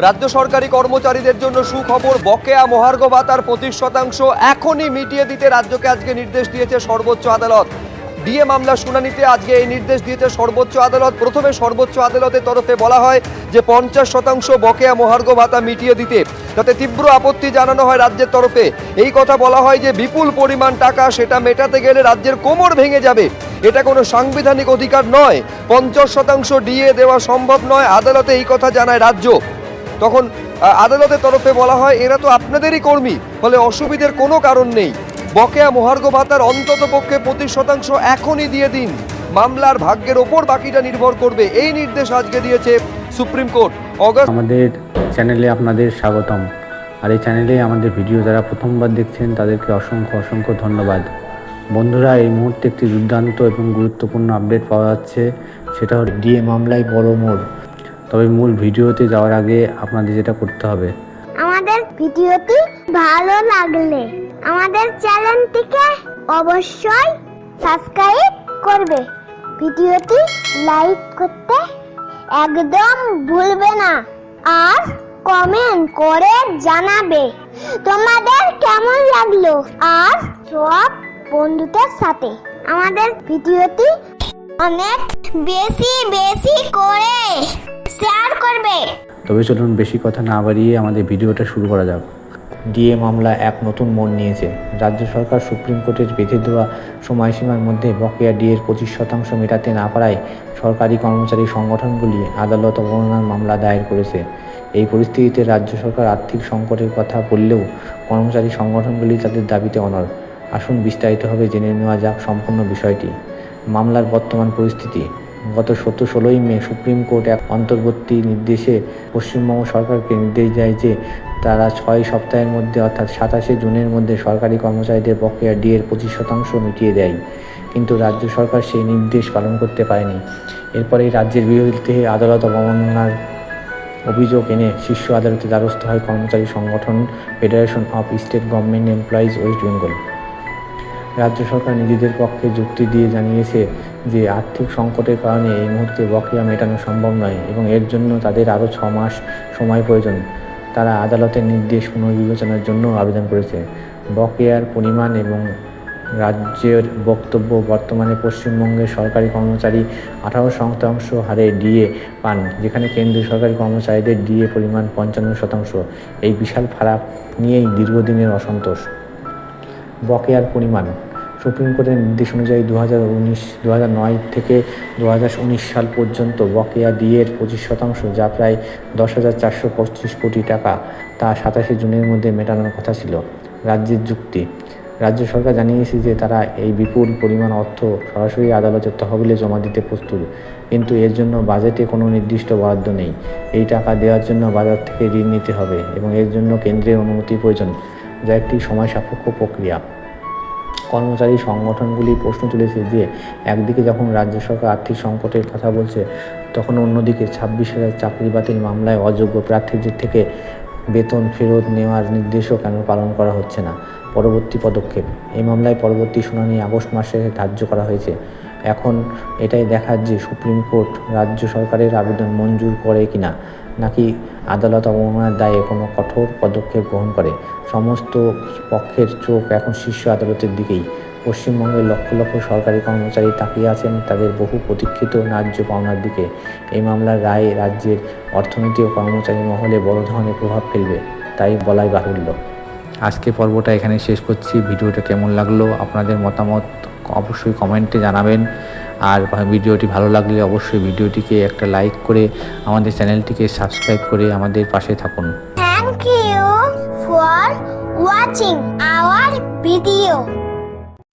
রাজ্য সরকারি কর্মচারীদের জন্য সুখবর, বকেয়া মহার্ঘ ভাতার পঁচিশ শতাংশ এখনই মিটিয়ে দিতে রাজ্যকে আজকে নির্দেশ দিয়েছে সর্বোচ্চ আদালত। ডিএ মামলা শুনানিতে আজকে এই নির্দেশ দিয়েছে সর্বোচ্চ আদালত। প্রথমে সর্বোচ্চ আদালতের তরফে বলা হয় যে পঞ্চাশ শতাংশ বকেয়া মহার্ঘ ভাতা মিটিয়ে দিতে, যাতে তীব্র আপত্তি জানানো হয় রাজ্যের তরফে। এই কথা বলা হয় যে বিপুল পরিমাণ টাকা সেটা মেটাতে গেলে রাজ্যের কোমর ভেঙে যাবে। এটা কোনো সাংবিধানিক অধিকার নয়। পঞ্চাশ শতাংশ ডিএ দেওয়া সম্ভব নয়। আদালতে এই কথা জানায় রাজ্য। তখন আদালতের তরফে বলা হয়, এরা তো আপনাদেরই কর্মী, ফলে অসুবিধের কোনো কারণ নেই। বকেয়া মহার্ঘ ভাতার অন্তত পক্ষে পঁচিশ শতাংশ এখনই দিয়ে দিন। মামলার ভাগ্যের ওপর বাকিটা নির্ভর করবে, এই নির্দেশ আজকে দিয়েছে সুপ্রিম কোর্ট। অগস্ট আমাদের চ্যানেলে আপনাদের স্বাগতম। আর এই চ্যানেলে আমাদের ভিডিও যারা প্রথমবার দেখছেন, তাদেরকে অসংখ্য অসংখ্য ধন্যবাদ। বন্ধুরা, এই মুহূর্তে একটি দুর্দান্ত এবং গুরুত্বপূর্ণ আপডেট পাওয়া যাচ্ছে, সেটা হল ডিএ মামলায় বড় মোড়। তবে মূল ভিডিওতে যাওয়ার আগে আপনাদের যেটা করতে হবে। আমাদের ভিডিওটি ভালো লাগলে আমাদের চ্যানেলটিকে অবশ্যই সাবস্ক্রাইব করবে। ভিডিওটি লাইক করতে একদম ভুলবে না আর কমেন্ট করে জানাবে তোমাদের কেমন লাগল আর সব বন্ধুদের সাথে। আমাদের ভিডিওটি অনেক বেশি বেশি করে শেয়ার করবে। তবে চলুন বেশি কথা না বাড়িয়ে আমাদের ভিডিওটা শুরু করা যাক। ডিএ মামলা এক নতুন মোড় নিয়েছে। রাজ্য সরকার সুপ্রিম কোর্টের বেঁধে দেওয়া সময়সীমার মধ্যে বকেয়া ডিএর পঁচিশ শতাংশ মেটাতে না পারায় সরকারি কর্মচারী সংগঠনগুলি আদালত অবমাননার মামলা দায়ের করেছে। এই পরিস্থিতিতে রাজ্য সরকার আর্থিক সংকটের কথা বললেও কর্মচারী সংগঠনগুলি তাদের দাবিতে অনড়। আসুন বিস্তারিতভাবে জেনে নেওয়া যাক সম্পূর্ণ বিষয়টি। মামলার বর্তমান পরিস্থিতি। গত সত্য ষোলোই মে সুপ্রিম কোর্ট এক অন্তর্বর্তী নির্দেশে পশ্চিমবঙ্গ সরকারকে নির্দেশ দেয় যে তারা ছয় সপ্তাহের মধ্যে অর্থাৎ সাতাশে জুনের মধ্যে সরকারি কর্মচারীদের বকেয়া ডিএর পঁচিশ শতাংশ মিটিয়ে দেয়। কিন্তু রাজ্য সরকার সেই নির্দেশ পালন করতে পারেনি। এরপরেই রাজ্যের বিরুদ্ধে আদালত অবমাননার অভিযোগ এনে শীর্ষ আদালতে দ্বারস্থ হয় কর্মচারী সংগঠন federation of state government employees West Bengal. রাজ্য সরকার নিজেদের পক্ষে যুক্তি দিয়ে জানিয়েছে যে আর্থিক সংকটের কারণে এই মুহূর্তে বকেয়া মেটানো সম্ভব নয় এবং এর জন্য তাদের আরও ছ মাস সময় প্রয়োজন। তারা আদালতের নির্দেশ পুনর্বিবেচনার জন্য আবেদন করেছে। বকেয়ার পরিমাণ এবং রাজ্যের বক্তব্য বর্তমানে পশ্চিমবঙ্গের সরকারি কর্মচারী আঠারো শতাংশ হারে ডিএ পান, যেখানে কেন্দ্রীয় সরকারি কর্মচারীদের ডিএ পরিমাণ পঞ্চান্ন শতাংশ। এই বিশাল ফারাক নিয়েই দীর্ঘদিনের অসন্তোষ। বকেয়ার পরিমাণ। সুপ্রিম কোর্টের নির্দেশ অনুযায়ী দু হাজার উনিশ দু হাজার নয় থেকে দু হাজার উনিশ সাল পর্যন্ত বকেয়া ডিএর পঁচিশ শতাংশ, যা প্রায় দশ হাজার চারশো পঁচিশ কোটি টাকা, তা সাতাশে জুনের মধ্যে মেটানোর কথা ছিল। রাজ্যের যুক্তি, রাজ্য সরকার জানিয়েছে যে তারা এই বিপুল পরিমাণ অর্থ সরাসরি আদালতের তহবিলে জমা দিতে প্রস্তুত, কিন্তু এর জন্য বাজেটে কোনো নির্দিষ্ট বরাদ্দ নেই। এই টাকা দেওয়ার জন্য বাজার থেকে ঋণ নিতে হবে এবং এর জন্য কেন্দ্রের অনুমতি প্রয়োজন। যা একটি সময় সাপেক্ষ প্রক্রিয়া। কর্মচারী সংগঠনগুলি প্রশ্ন তুলেছে যে, একদিকে যখন রাজ্য সরকার আর্থিক সংকটের কথা বলছে, তখন অন্যদিকে ছাব্বিশ হাজার চাকরি বাতিল মামলায় অযোগ্য প্রার্থীদের থেকে বেতন ফেরত নেওয়ার নির্দেশও কেন পালন করা হচ্ছে না? পরবর্তী পদক্ষেপ। এই মামলায় পরবর্তী শুনানি আগস্ট মাসে ধার্য করা হয়েছে। এখন এটাই দেখার যে সুপ্রিম কোর্ট রাজ্য সরকারের আবেদন মঞ্জুর করে কিনা, নাকি আদালত অবমাননার দায়ে কোনো কঠোর পদক্ষেপ গ্রহণ করে? সমস্ত পক্ষের চোখ এখন শীর্ষ আদালতের দিকেই। পশ্চিমবঙ্গের লক্ষ লক্ষ সরকারি কর্মচারী তাকিয়ে আছেন তাদের বহু প্রতীক্ষিত ন্যায্য পাওনার দিকে। এই মামলার রায়ে রাজ্যের অর্থনীতি ও কর্মচারী মহলে বড় ধরনের প্রভাব ফেলবে, তাই বলাই বাহুল্য। আজকে পর্বটা এখানে শেষ করছি। ভিডিওটা কেমন লাগল, আপনাদের মতামত অবশ্যই কমেন্টে জানাবেন। আর ভিডিওটি ভালো লাগলে অবশ্যই ভিডিওটিকে একটা লাইক করে আমাদের চ্যানেলটিকে সাবস্ক্রাইব করে আমাদের পাশে থাকুন। For watching our video.